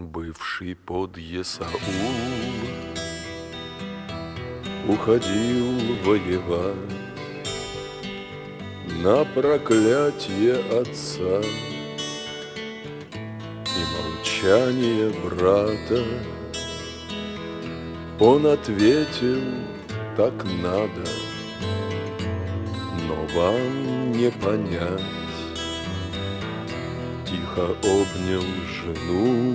Бывший под Есаул Уходил воевать На проклятие отца. И молчание брата Он ответил, так надо Но вам не понять Тихо обнял жену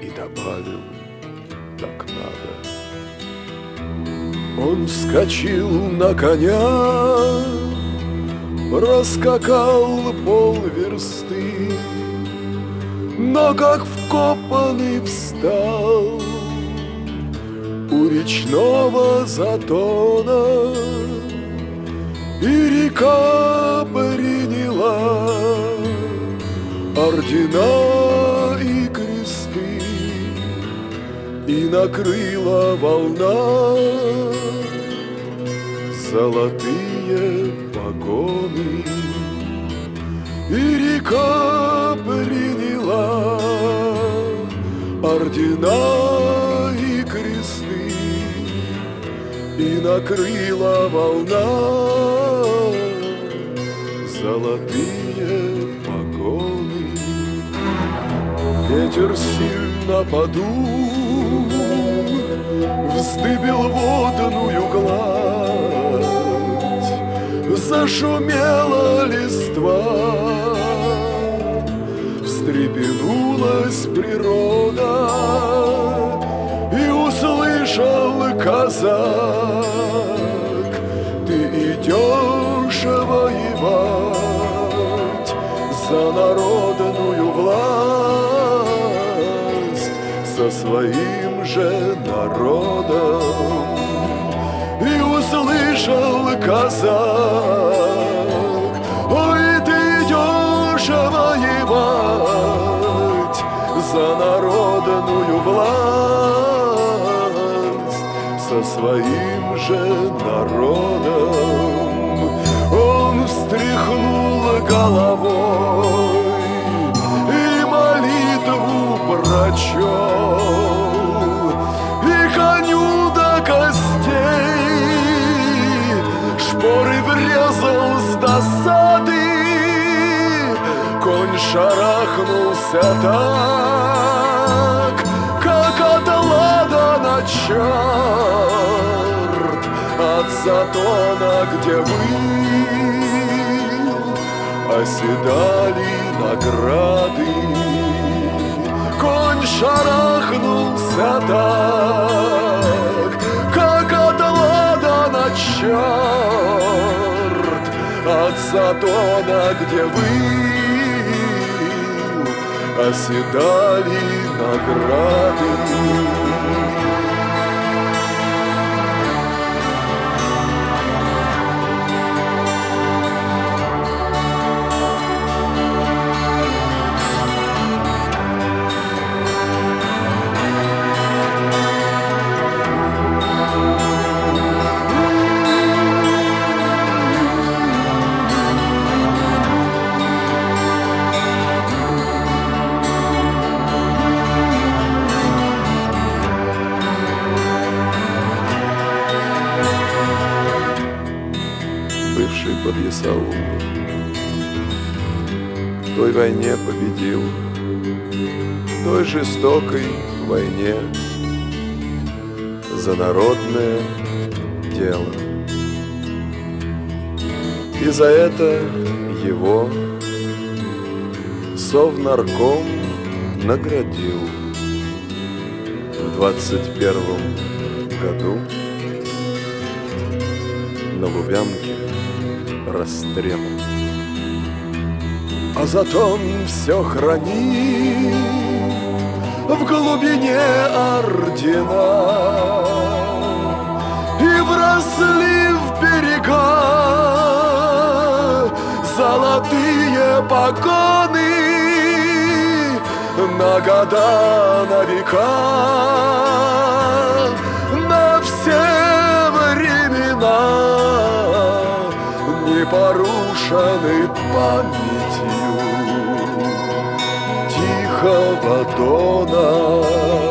И добавил, так надо Он вскочил на коня Раскакал полверсты Но как вкопанный встал У речного затона И река приняла Ордена и кресты И накрыла волна. Золотые погоны И река приняла Ордена и кресты И накрыла волна. Золотые Ветер сильно подул Вздыбил водную гладь Зашумела листва Встрепенулась природа И услышал казак Ты идешь воевать За народную своим же народом И услышал казак. Ой, ты идешь воевать За народную власть Со своим же народом Он встряхнул головой прочел Конь шарахнулся так Как от ладана черт От затона, где вы Оседали награды. Конь шарахнулся так Как от ладана черт От затона, где вы Оседали награды под Исаул. В той войне победил, в той жестокой войне за народное дело. И за это его Совнарком наградил в двадцать первом году на Лубянке расстрелом. А затон все хранит в глубине ордена И в берега золотые погоны На года, на века, Непорушенный памятью Тихо тихого дона.